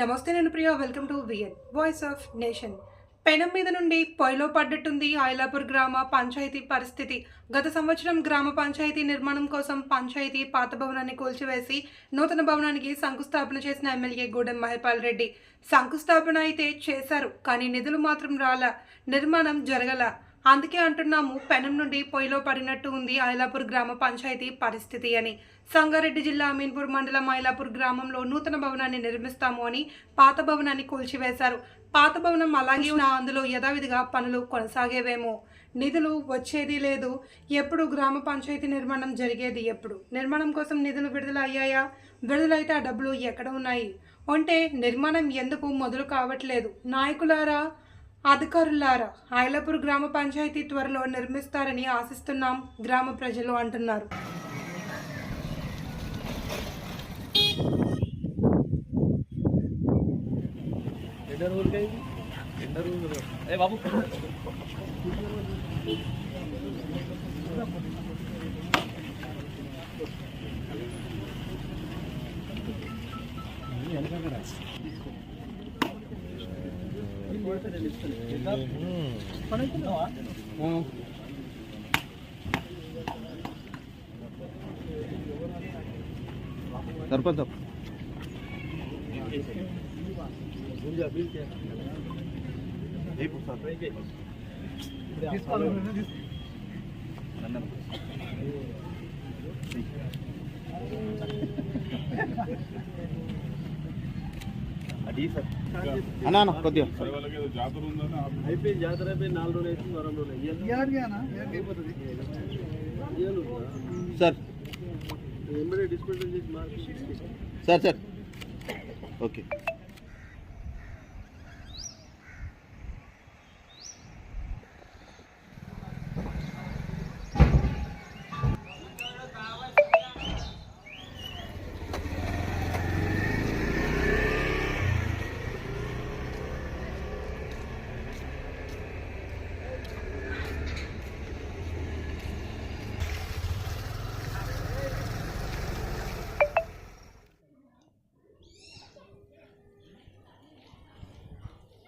నమస్తే నేను Priya welcome to V N voice of nation పెనం మీద నుండి పొయ్యిలో పడ్డట్టుంది ఐలాపూర్ గ్రామ పంచాయతీ పరిస్థితి. గత సంవత్సరం గ్రామ పంచాయతీ నిర్మాణం కోసం పంచాయతీ పాత భవనాన్ని కూల్చివేసి నూతన భవనానికి శంకుస్థాపన చేసిన ఎమ్మెల్యే గూడెం మహిపాల్ రెడ్డి. శంకుస్థాపన అయితే చేశారు కానీ నిధులు మాత్రం రాల. నిర్మాణం జరగల. అందుకే అంటున్నాము పెనం నుండి పొయ్యిలో పడినట్టు ఉంది ఐలాపూర్ గ్రామ పంచాయతీ పరిస్థితి అని. సంగారెడ్డి జిల్లా అమీన్పూర్ మండలం ఐలాపూర్ గ్రామంలో నూతన భవనాన్ని నిర్మిస్తాము అని పాత భవనాన్ని కూల్చివేశారు. పాత భవనం అలాగే ఉన్న అందులో యథావిధిగా పనులు కొనసాగేవేమో. నిధులు వచ్చేది లేదు. ఎప్పుడు గ్రామ పంచాయతీ నిర్మాణం జరిగేది ఎప్పుడు? నిర్మాణం కోసం నిధులు విడుదల అయ్యాయా? విడుదలైతే ఆ డబ్బులు ఎక్కడ ఉన్నాయి? అంటే నిర్మాణం ఎందుకు మొదలు కావట్లేదు? నాయకులారా అధికారులారా ఐలాపూర్ గ్రామ పంచాయతీ త్వరలో నిర్మిస్తారని ఆశిస్తున్నాం గ్రామ ప్రజలు అంటున్నారు. ఏ సర్పంచ్. తీసుకోవాలి అన్నా అన్న కొద్దిగా అయిపోయింది జాతర అయిపోయి నాలుగు రోజులు అవుతుంది వారం రోజులు అయిపోతుంది సార్ ఎంబడే డిస్పెండ్ చేసి మార్చి సార్ సార్ ఓకే